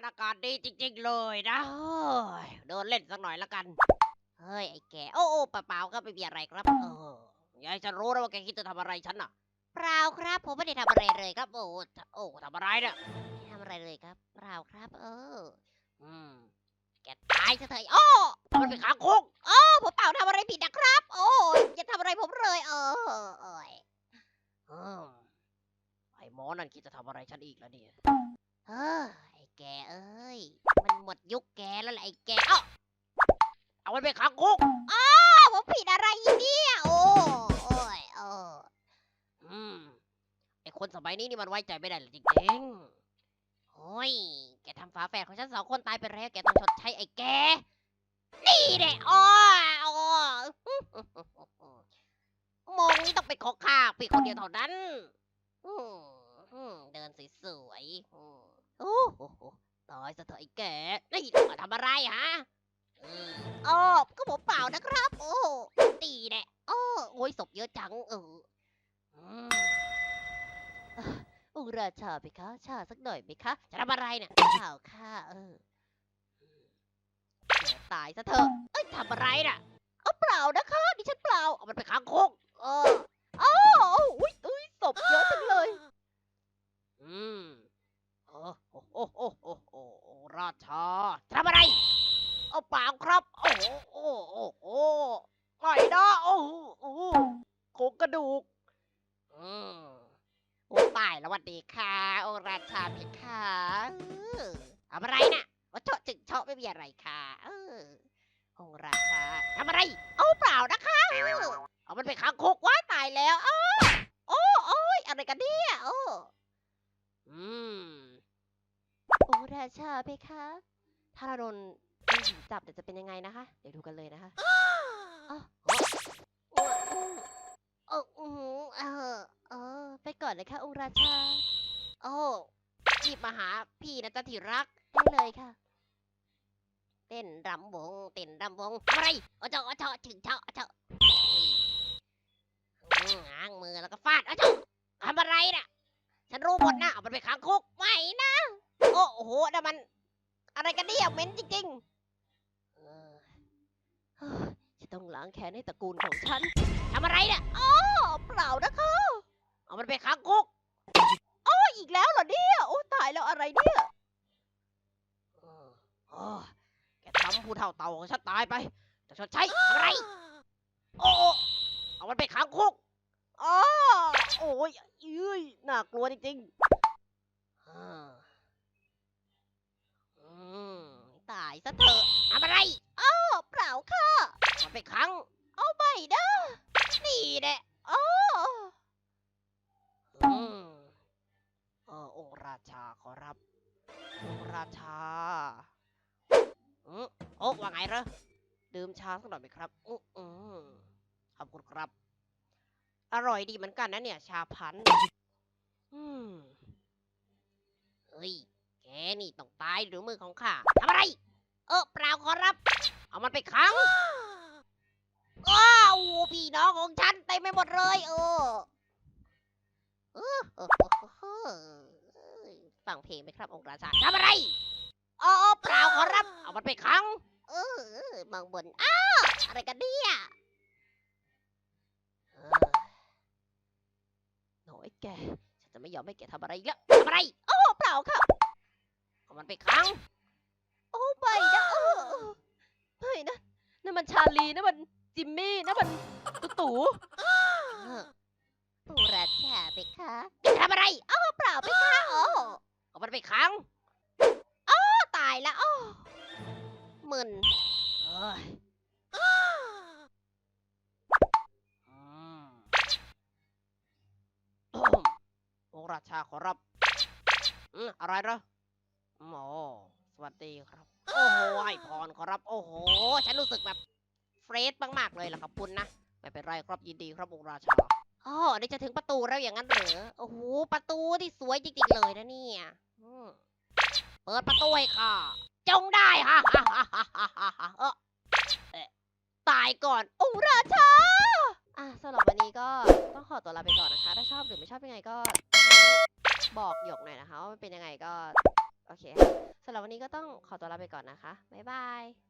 มันอากาศดีจริง ๆ เลยนะเฮ้ยเดินเล่นสักหน่อยละกัน เฮ้ยไอ้แกโอ้โอ้เปล่าๆก็ไม่มีอะไรครับ เออยายจะรู้นะว่าแกคิดจะทำอะไรฉันน่ะ เปล่าครับ ผมไม่ได้ทำอะไรเลยครับ โอ้โอ้ทำอะไรเนี่ยไม่ทำอะไรเลยครับ เปล่าครับ เออ อืมแกตายซะเถอะโอ้มันเป็นขาคุกโอ้ผมเปล่าทำอะไรผิดนะครับ โอ้ยอย่าทำอะไรผมเลย เออเอยเออไอ้หมอนั่นคิดจะทำอะไรฉันอีกแล้วเนี่ยเออไอ้ แกเอ้ย มันหมดยุคแกแล้วแหละไอ้แก เอ้า เอามันไปขังคุกอ้าวผมผิดอะไรเนี่ยโอ้โอ้ยเอออืมไอ้คนสมัยนี้นี่มันไว้ใจไม่ได้เลยจริงๆโอ้ย แกทำฝาแฝดของฉันสองคนตายไปแล้ว แกต้องชดใช้ไอ้แก นี่เด็อ้ออ้อมองนี่ต้องเป็นของข้าเพียงคนเดียวเท่านั้นเดินสวยๆ โอ้โหตายซะเถอะไอ้แกนี่มาทำอะไรฮะอ๋อก็ผมเปล่านะครับ โอ้ตีแน่โอ้โอ้ยศพเยอะจัง เอออืมอะองค์ราชาไปคะ ชาสักหน่อยไหมคะ จะทำอะไรเนี่ยเปล่าค่ะเออ ตายซะเถอะ เอ้ยทำอะไรน่ะ เอาเปล่านะคะ ดิฉันเปล่า เอามันไปขังคุกเอออ้าวอุ้ยอุ้ยศพเยอะจังเลย อืมโอ้โอ้โอ้โอ้โอ้โอ้โอ้ราชาทำอะไร เอาเปล่าครับ โอ้โหโอ้โอ้โอ้ไม่นะโอ้โหโอ้โหโครงกระ ดูกอืมโอ้ตายแล้วหวันดีค่ะโอราชาเพคะเออทำอะไรน่ะว่าเชาะจึงเชาะไม่มีอะไรค่ะเอออราชาทำอะไร เอาเปล่านะคะ เอามันไปขังคุกว้าตายแล้วอ้โอ้โอ้ยอะไรกันเนี่ยโอ้อืมโอราชาเพคะ ถ้าเราโดนจับเดี๋ยวจะเป็นยังไงนะคะ เดี๋ยวดูกันเลยนะคะอ๋อ โอ้โอ้โอ้เออเออ ไปก่อนเลยค่ะองค์ราชา โอ้รีบมาหาพี่นะจ๊ะที่รักได้เลยค่ะ เต้นรำวง เต้นรำวงทำอะไรอาเจาะอาเจาะถึงเจาะอาเจาะอืมง้างมือแล้วก็ฟาดอาเจาะทำอะไรน่ะ ฉันรู้หมดนะเอามันไปขังคุกไม่นะ โอ้โหนั่นมัน อะไรกันเนี่ยเหม็นจริงๆเออเฮ้ยจะ ต้องล้างแค้นให้ตระกูลของฉันทำอะไรเนี่ยอ๋อเปล่านะคะ เอามันไปขังคุกอ๋ออีกแล้วเหรอเนี่ยโอ้ตายแล้วอะไรเนี่ยออโอ้แกทำผู้เท่าเต่าของฉันตายไป จะชดใช้อะไร โอ้เอามันไปขังคุกอ๋อโอ้ยเอ้ยน่ากลัวจริงๆตายซะเถอะทำอะไรอ้าวเปล่าค่ะมัน ไปขังเอาไม่นะนี่แหละอ้ออืมเออองค์ราชาขอรับ องค์ราชาอืมโอ้ว่าไงเหรอดื่มชาสักหน่อยไหมครับอืออืมขอบคุณครับ อร่อยดีเหมือนกันนะเนี่ย ชาพันธุ์อืมเฮ้ย แกนี่ต้องตายหรือมือของข้าทำอะไร เออเปล่าขอรับ เอามันไปขัง อ้าวพี่น้องของฉันเต็มไปหมดเลยเออเออเออเออเออฟังเพลงไหมครับองค์ราชาทำอะไรอ๋อเปล่าขอรับ เอามันไปขัง เออมองบน อ้าว อะไรกันเนี่ยเออโอ้ยแก ฉันจะไม่ยอมให้แกทำอะไรอีกแล้วทำอะไรโอ้เปล่าค่ะเอามันไปขัง โอ้ไม่นะเออไม่นะนั่นมันชาลีนั่นมัน จิมมี่นั่นมันตุ๊ตู่ปูราชาไปคะทำอะไรอ้เปล่าไปคะโอ้เอามันไปขังอ้อตายแล้วโอ้มึนเอ้ยอืมองค์ราชาขอรับอืมอะไรเหรออืมโอ้สวัสดีครับ โอ้โหให้พรขอรับ โอ้โห ฉันรู้สึกแบบ รชมากๆเลยล่ะครับคุณนะ ไม่เป็นไรครับยินดีครับองค์ราชาอ๋อนี่จะถึงประตูแล้วอย่างนั้นเหรอโอ้โหประตูที่สวยจริงๆเลยนะเนี่ยอืมเปิดประตูให้ค่ะจงได้ฮ่าฮ่าฮ่าฮ่าฮ่าฮ่าฮ่าเออเอ๊ะตายก่อนองค์ราชาอะสำหรับวันนี้ก็ต้องขอตัวลาไปก่อนนะคะ ถ้าชอบหรือไม่ชอบยังไงก็ บอกหยกหน่อยนะคะว่ามันเป็นยังไงก็ โอเคค่ะสำหรับวันนี้ก็ต้องขอตัวลาไปก่อนนะคะ บ๊ายบาย